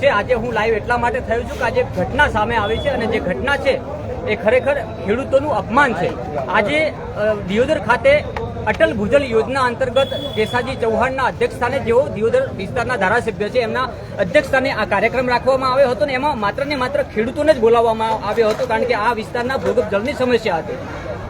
છે. આજે હું લાઈવ એટલા માટે થયો છું કે આજે ઘટના સામે આવી છે અને જે ઘટના છે એ ખરેખર ખેડૂતોનું અપમાન છે. આજે દિયોદર ખાતે અટલ ભૂજલ યોજના અંતર્ગત કેસાજી ચૌહાણના અધ્યક્ષસ્થાને જેઓ દિયોદર વિસ્તારના ધારાસભ્ય છે, એમના અધ્યક્ષસ્થાને આ કાર્યક્રમ રાખવામાં આવ્યો હતો ને એમાં માત્ર ને માત્ર ખેડૂતોને જ બોલાવવામાં આવ્યો હતો કારણ કે આ વિસ્તારના ભૂગર્ભ જળની સમસ્યા હતી.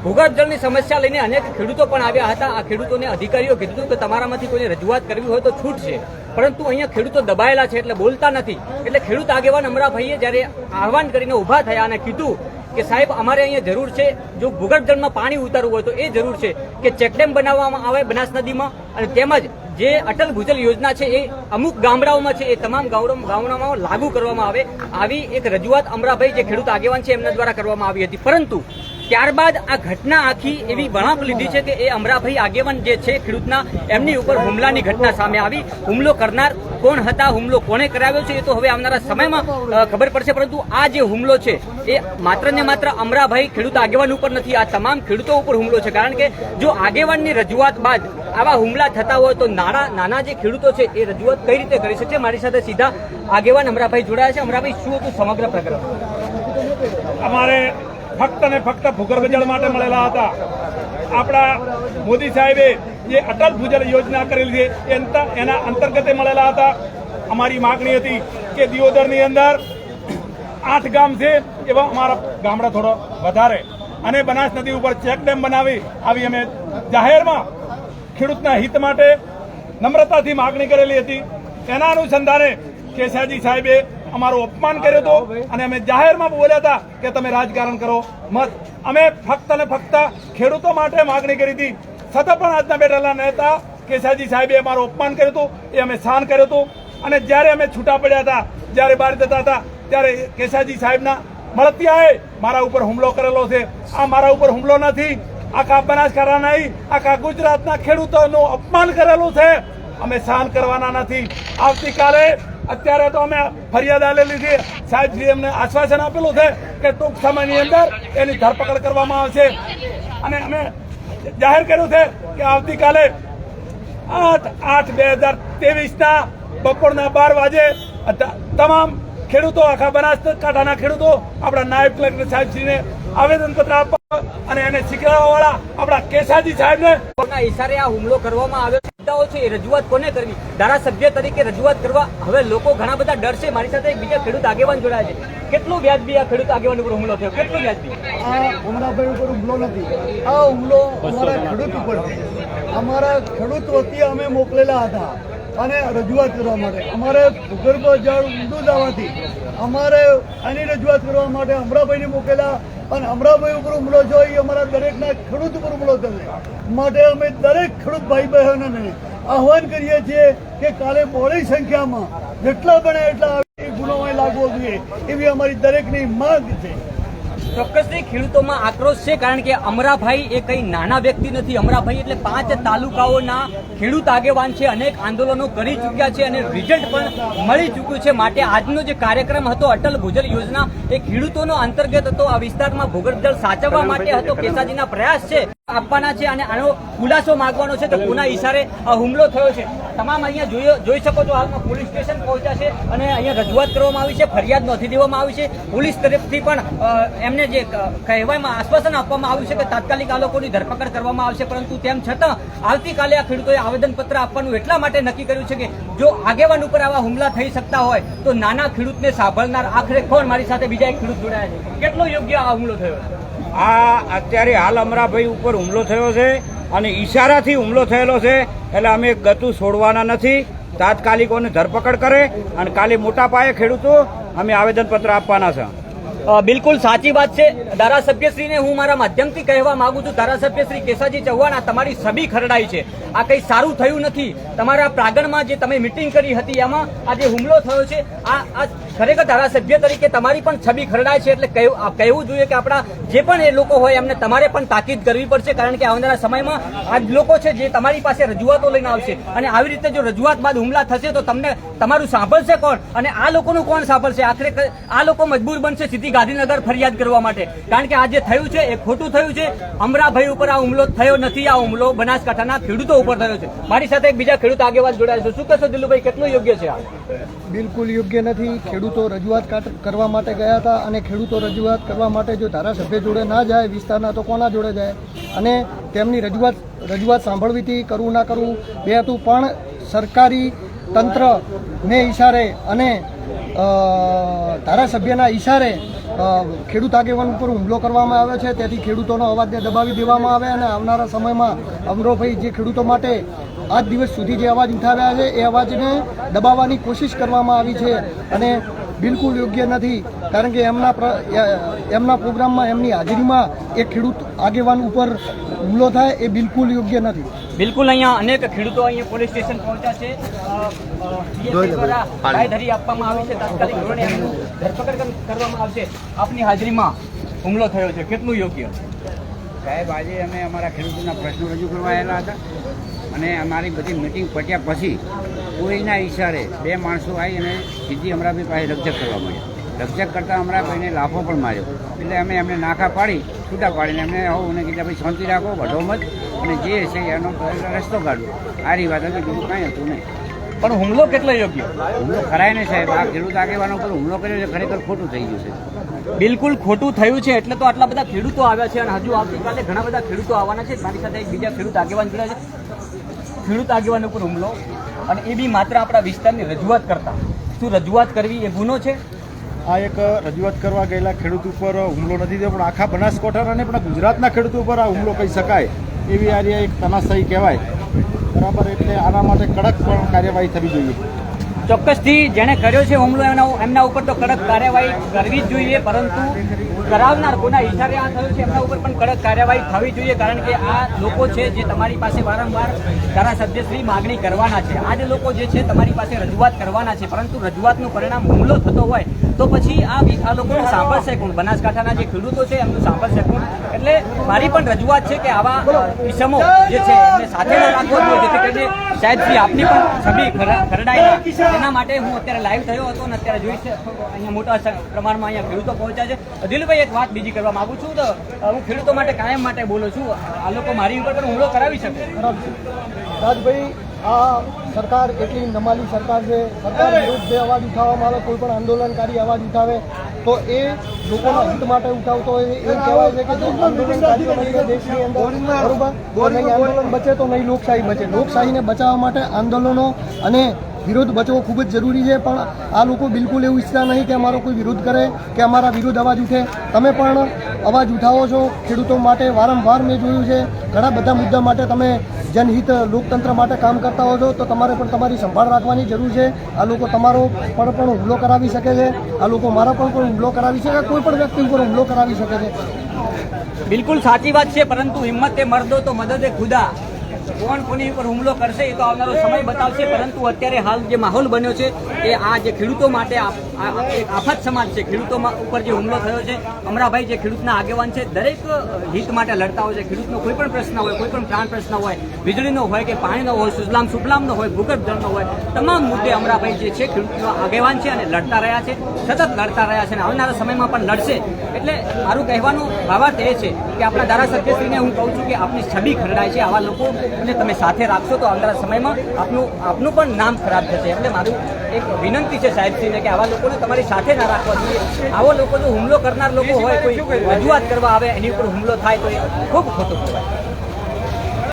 ભૂગર્ભ જળની સમસ્યા લઈને અનેક ખેડૂતો પણ આવ્યા હતા. આ ખેડૂતોને અધિકારીઓ કીધું કે તમારામાંથી કોઈને રજૂઆત કરવી હોય તો છૂટ છે. પરંતુ અહીંયા ખેડૂતો દબાયેલા છે એટલે બોલતા નથી. એટલે ખેડૂત આગેવાન અમરાભાઈએ જ્યારે આહવાન કરીને ઊભા થયા અને કીધું કે સાહેબ, અમારે અહીંયા જરૂર છે, જો ભૂગર્ભ જળમાં પાણી ઉતારવું હોય તો એ જરૂર છે કે ચેકડેમ બનાવવામાં આવે બનાસ નદીમાં અને તેમજ જે અટલ ભૂજલ યોજના છે એ અમુક ગામડાઓમાં છે, એ તમામ ગામડા- ગામડાઓમાં લાગુ કરવામાં આવે. આવી એક રજૂઆત અમરાભાઈ, જે ખેડૂત આગેવાન છે, એમના દ્વારા કરવામાં આવી હતી. પરંતુ ત્યારબાદ આ ઘટના આખી એવી વળાંક લીધી છે કે એ અમરાભાઈ આગેવાન જે છે ખેડૂતના, એમની ઉપર હુમલાની ઘટના સામે આવી. હુમલો કરનાર કોણ હતા, હુમલો કોણે કરાવ્યો છે એ તો હવે આવનારા સમયમાં ખબર પડશે. પરંતુ આ જે હુમલો છે, એ માત્ર ને માત્ર અમરાભાઈ ખેડૂત આગેવાન ઉપર નથી, આ તમામ ખેડૂતો ઉપર હુમલો છે. કારણ કે જો આગેવાનની રજૂઆત બાદ આવા હુમલા થતા હોય તો નાના નાના જે ખેડૂતો છે, એ રજૂઆત કઈ રીતે કરી શકે? મારી સાથે સીધા આગેવાન અમરાભાઈ જોડાયા છે. અમરાભાઈ, શું હતું સમગ્ર પ્રકરણ? અમારે ફક્ત ને ફક્ત ભૂગર્ભ જળ માટે મળેલા હતા. આપણા મોદી સાહેબે જે અટલ ભૂજલ યોજના કરેલી છે એના અંતર્ગતે મળેલા હતા. અમારી માગણી હતી કે દિયોદરની અંદર આઠ ગામ છે, એવા અમારા ગામડા થોડો વધારે. અને બનાસ નદી ઉપર ચેક ડેમ બનાવી આવી અમે જાહેરમાં ખેડૂતના હિત માટે નમ્રતાથી માગણી કરેલી હતી. એના અનુસંધાને કેસાજી સાહેબે અમારું અપમાન કર્યું હતું અને અમે જાહેરમાં બોલ્યા હતા કે તમે રાજકારણ કરો. મત. અમે ફક્ત ને ફક્ત ખેડૂતો માટે માગણી કરી હતી. છતાં પણ આજના બેઠેલા નેતા કેસાજી સાહેબે અમારું અપમાન કર્યું હતું. એ અમે સહન કર્યું હતું. અને જ્યારે અમે છૂટા પડ્યા હતા જ્યારે બહાર જતા હતા ત્યારે કેસાજી સાહેબના મળતિયાએ મારા ઉપર હુમલો કરેલો છે. આ મારા ઉપર હુમલો નથી. આખા બનાસકાંઠા નહીં આખા ગુજરાતના ખેડૂતોનું અપમાન કરેલું છે. અમે સહન કરવાના નથી. આવતીકાલે અત્યારે તો અમે ફરિયાદ આલેલી છે સાહેબશ્રી અમને આશ્વાસન આપેલું છે કે ટૂંક સમયની અંદર એની ધરપકડ કરવામાં આવશે અને અમે જાહેર કર્યું છે કે આવતીકાલે આઠ આઠ બે હજાર ત્રેવીસના બપોરના બાર વાગે તમામ ખેડૂતો, આખા બનાસકાંઠાના ખેડૂતો, આપણા નાયબ કલેક્ટર સાહેબશ્રીને આવેદનપત્ર આપવા અને એને શીખવવાવાળા આપણા કેસાજી સાહેબને ઈશારે આ હુમલો કરવામાં આવ્યો. મુદ્દાઓ છે એ રજૂઆત કોને કરવી? ધારાસભ્ય તરીકે રજૂઆત કરવા હવે લોકો ઘણા બધા ડરશે મારી સાથે એક બીજા ખેડૂત આગેવાન જોડાયા છે. કેટલું વ્યાજબી આ ખેડૂત આગેવાન ઉપર હુમલો થયો? કેટલું વ્યાજબી? આ હુમલાભાઈ ઉપર હુમલો નથી. આ હુમલો અમારા ખેડૂત ઉપર છે. અમારા ખેડૂત વતી અમે મોકલેલા હતા. અને રજૂઆત કરવા માટે. અમારે ભૂગર્ભ જળ ઊંડું જવાથી અમારે આની રજૂઆત કરવા માટે અમરાભાઈને મૂકેલા અને અમરાભાઈ ઉપર હુમલો જોઈ અમારા દરેકના ખેડૂત ઉપર હુમલો થશે. માટે અમે દરેક ખેડૂત ભાઈ બહેનોને આહવાન કરીએ છીએ કે કાલે બહોળી સંખ્યામાં જેટલા બને એટલા ગુનો લાગવો જોઈએ એવી અમારી દરેકની માંગ છે. ચોક્કસથી ખેડૂતોમાં આક્રોશ છે કારણ કે અમરાભાઈ એ કઈ નાના વ્યક્તિ નથી. અમરાભાઈ એટલે પાંચ તાલુકાઓના ખેડૂત આગેવાન છે. અનેક આંદોલનો કરી ચૂક્યા છે અને રિઝલ્ટ પણ મળી ચૂક્યું છે. માટે આજનો જે કાર્યક્રમ હતો અટલ ભૂજલ યોજના એ ખેડૂતોનો અંતર્ગત હતો. આ વિસ્તારમાં ભૂગર્ભ જળ સાચવવા માટે હતો. કેસાજીના પ્રયાસ છે. આપવાના છે અને આનો ખુલાસો માંગવાનો છે તો કોના ઇશારે આ હુમલો થયો છે. તમામ અહીંયા જોઈ જોઈ શકો છો હાલમાં પોલીસ સ્ટેશન પહોંચ્યા છે અને અહીંયા રજૂઆત કરવામાં આવી છે. ફરિયાદ નોંધી દેવામાં આવી છે. પોલીસ તરફથી પણ એમને જે કહેવામાં આશ્વાસન આપવામાં આવ્યું છે કે તાત્કાલિક આ લોકોની ધરપકડ કરવામાં આવશે. પરંતુ તેમ છતાં આવતીકાલે આ ખેડૂતોએ આવેદનપત્ર આપવાનું એટલા માટે નક્કી કર્યું છે કે જો આગેવાન ઉપર આવા હુમલા થઈ શકતા હોય તો નાના ખેડૂતને સાંભળનાર આખરે કોણ? મારી સાથે બીજા એક ખેડૂત જોડાયા છે. કેટલો યોગ્ય આ હુમલો થયો? આ અત્યારે હાલ અમરાભાઈ ઉપર હુમલો થયો છે અને ઈશારાથી હુમલો થયેલો છે એટલે અમે ગતું છોડવાના નથી. તાત્કાલિકોને ધરપકડ કરે અને કાલે મોટા પાયે ખેડૂતો અમે આવેદનપત્ર આપવાના છે. બિલકુલ સાચી વાત છે. ધારાસભ્યશ્રીને હું મારા માધ્યમથી કહેવા માંગુ છું. ધારાસભ્યશ્રી કેસાજી ચૌહાણ, આ તમારી સભી ખરડાઈ છે. આ કંઈ સારું થયું નથી. તમારા પ્રાંગણમાં જે તમે મિટિંગ કરી હતી, એમાં આ જે હુમલો થયો છે. આ ખરેખર ધારાસભ્ય તરીકે તમારી પણ છબી ખરડાય છે એટલે કહેવું જોઈએ કે આપણા જે પણ એ લોકો હોય એમને તમારે પણ તાકીદ કરવી પડશે કારણ કે આવનારા સમયમાં આ લોકો છે જે તમારી પાસે રજૂઆતો લઈને આવશે. અને આવી રીતે જો રજૂઆત બાદ હુમલા થશે તો તમને તમારું સાંભળશે કોણ? અને આ લોકોનું કોણ સાંભળશે? આખરે આ લોકો મજબૂર બનશે સીધી ગાંધીનગર ફરિયાદ કરવા માટે. કારણ કે આ જે થયું છે એ ખોટું થયું છે. અમરાભાઈ ઉપર આ હુમલો થયો નથી. આ હુમલો બનાસકાંઠાના ખેડૂતો ઉપર થયો છે. મારી સાથે એક બીજા ખેડૂત આગેવાન જોડાયા છે. શું કહેશો દિલુભાઈ કેટલું યોગ્ય છે આ? બિલકુલ યોગ્ય નથી. ખેડૂતો રજૂઆત કાટ- કરવા માટે ગયા હતા અને ખેડૂતો રજૂઆત કરવા માટે જો ધારાસભ્ય જોડે ના જાય, વિસ્તારના તો કોના જોડે જાય? અને તેમની રજૂઆત રજૂઆત સાંભળવી હતી કરવું ના કરવું બે હતું. પણ સરકારી તંત્રને ઈશારે અને ધારાસભ્યના ઈશારે ખેડૂત આગેવાન ઉપર હુમલો કરવામાં આવે છે. તેથી ખેડૂતોનો અવાજને દબાવી દેવામાં આવે અને આવનારા સમયમાં અમરોભાઈ જે ખેડૂતો માટે આજ દિવસ સુધી જે અવાજ ઉઠાવ્યા છે, એ અવાજને દબાવવાની કોશિશ કરવામાં આવી છે. અને બિલકુલ યોગ્ય નથી. કારણ કે એમના પ્ર- એમના પ્રોગ્રામમાં એમની હાજરીમાં એ ખેડૂત આગેવાન ઉપર હુમલો થાય એ બિલકુલ યોગ્ય નથી. બિલકુલ અહીંયા અનેક ખેડૂતો અહીંયા પોલીસ સ્ટેશન પહોંચ્યા છે. ધરી આપવામાં આવી છે. તાત્કાલિક ધોરણે એમનું ધરપકડ કરવામાં આવશે. આપની હાજરીમાં હુમલો થયો છે. કેટલું યોગ્ય? સાહેબ આજે અમે અમારા ખેડૂતોના પ્રશ્નો રજૂ કરવા આવેલા હતા. અને અમારી બધી મિટિંગ પટ્યા પછી કોઈના ઈશારે બે માણસો આવી અને સીધી અમરાભાઈ પાસે રક્ષક કરવા માંડ્યા. રક્ષક કરતાં અમરાભાઈને લાફો પણ માર્યો. એટલે અમે એમને નાખા પાડી છૂટા પાડીને એમને આવું અને કીધા ભાઈ શાંતિ રાખો વઢો મત. અને જે છે એનો રસ્તો કાઢો આ વાત હતી બીજું કાંઈ હતું નહીં. પણ હુમલો કેટલો યોગ્ય? હુમલો ખરાય ને સાહેબ. આ ખેડૂત આગેવાનો પર હુમલો કર્યો છે ખરેખર ખોટું થઈ ગયું છે. બિલકુલ ખોટું થયું છે. એટલે તો આટલા બધા ખેડૂતો આવ્યા છે અને હજુ આવતીકાલે ઘણા બધા ખેડૂતો આવવાના છે. મારી સાથે એક બીજા ખેડૂત આગેવાન જોડાયા છે. ખેડૂત આગેવાન ઉપર હુમલો અને એ બી માત્ર આપણા વિસ્તારની રજૂઆત કરતા. શું રજૂઆત કરવી એ ગુનો છે? આ એક રજૂઆત કરવા ગયેલા ખેડૂત ઉપર હુમલો નથી થયો, પણ આખા બનાસકાંઠાના અને પણ ગુજરાતના ખેડૂતો ઉપર આ હુમલો કહી શકાય એવી આ એક તનાશાહી કહેવાય. બરાબર, એટલે આના માટે કડક પણ કાર્યવાહી થવી જોઈએ. ચોક્કસથી જેણે કર્યો છે હુમલો એના એમના ઉપર તો કડક કાર્યવાહી કરવી જ જોઈએ, પરંતુ કરાવનાર કોના ઇશારે આ થયું છે, એમના ઉપર પણ કડક કાર્યવાહી થવી જોઈએ, કારણ કે આ લોકો છે જે તમારી પાસે વારંવાર ધારાસભ્યશ્રી માગણી કરવાના છે. આ જે લોકો જે છે, તમારી પાસે રજૂઆત કરવાના છે, પરંતુ રજૂઆતનું પરિણામ હુમલો થતો હોય તો પછી આ આ લોકોનું સાંભળશે કોણ બનાસકાંઠાના જે ખેડૂતો છે, એમનું સાંભળશે કોણ એટલે મારી પણ રજૂઆત છે કે આવા ઇસમો જે છે, એમને સાથે ન રાખવો જેથી કરીને સાહેબ શ્રી આપની પણ છબી ખરા- ખરડાય એના માટે હું અત્યારે લાઈવ થયો હતો અને અત્યારે જોઈશ અહીંયા મોટા પ્રમાણમાં અહીંયા ખેડૂતો પહોંચ્યા છે. અધિલભાઈ એક વાત બીજી કરવા માગું છું તો હું ખેડૂતો માટે કાયમ માટે બોલું છું. આ લોકો મારી ઉપર પણ હુમલો કરાવી શકે. રાજભાઈ આ સરકાર એટલી નમાલી સરકાર છે. સરકાર વિરુદ્ધ જે અવાજ ઉઠાવવામાં આવે કોઈ પણ આંદોલનકારી અવાજ ઉઠાવે તો એ લોકોના હિત માટે ઉઠાવતો હોય એ કહેવાય છે કે આંદોલનકારીઓ દેશની અંદર બરોબર? નહીં આંદોલન બચે તો નહીં લોકશાહી બચે. લોકશાહીને બચાવવા માટે આંદોલનો અને વિરોધ બચવો ખૂબ જ જરૂરી છે, પણ આ લોકો બિલકુલ એવું ઈચ્છતા નહીં કે અમારો કોઈ વિરોધ કરે, કે અમારા વિરોધ અવાજ ઉઠે. તમે પણ અવાજ ઉઠાવો છો, ખેડૂતો માટે વારંવાર મેં જોયું છે, ઘણા બધા મુદ્દા માટે તમે જનહિત લોકતંત્ર માટે કામ કરતા હો છો, તો તમારે પણ તમારી સંભાળ રાખવાની જરૂર છે. આ લોકો તમારો પર પણ હુમલો કરાવી શકે છે, આ લોકો મારા પર પણ હુમલો કરાવી શકે, કોઈ પણ વ્યક્તિ ઉપર હુમલો કરાવી શકે છે. બિલકુલ સાચી વાત છે, પરંતુ હિંમત એ મરદો તો મદદ એ ખુદા. કોણ કોની ઉપર હુમલો કરશે એ તો આવનારો સમય બતાવશે, પરંતુ અત્યારે હાલ જે માહોલ બન્યો છે, એ આ જે ખેડૂતો માટે એક આફત સમાજ છે. ખેડૂતો ઉપર જે હુમલો થયો છે, અમરાભાઈ જે ખેડૂતના આગેવાન છે, દરેક હિત માટે લડતા હોય છે. ખેડૂતનો કોઈ પણ પ્રશ્ન હોય, કોઈ પણ પ્રાણ પ્રશ્ન હોય, વીજળીનો હોય કે પાણીનો હોય, સુજલામ સુફલામનો હોય, ભૂગર્ભ જળનો હોય, તમામ મુદ્દે અમરાભાઈ જે છે, ખેડૂતનો આગેવાન છે અને લડતા રહ્યા છે, સતત લડતા રહ્યા છે અને આવનારા સમયમાં પણ લડશે. એટલે મારું કહેવાનું ભાવાર્થ એ છે કે આપણા ધારાસભ્યશ્રીને હું કહું છું કે આપની છબી ખરડાય છે. આવા લોકો અને તમે સાથે રાખશો તો આવનારા સમયમાં આપનું આપનું પણ નામ ખરાબ થશે. એટલે મારું એક વિનંતી છે સાહેબશ્રીને કે આવા લોકોને તમારી સાથે ના રાખવા જોઈએ. આવો લોકો જો હુમલો કરનાર લોકો હોય કોઈ રજૂઆત કરવા આવે એની ઉપર હુમલો થાય તો એ ખૂબ ખોટું કહેવાય.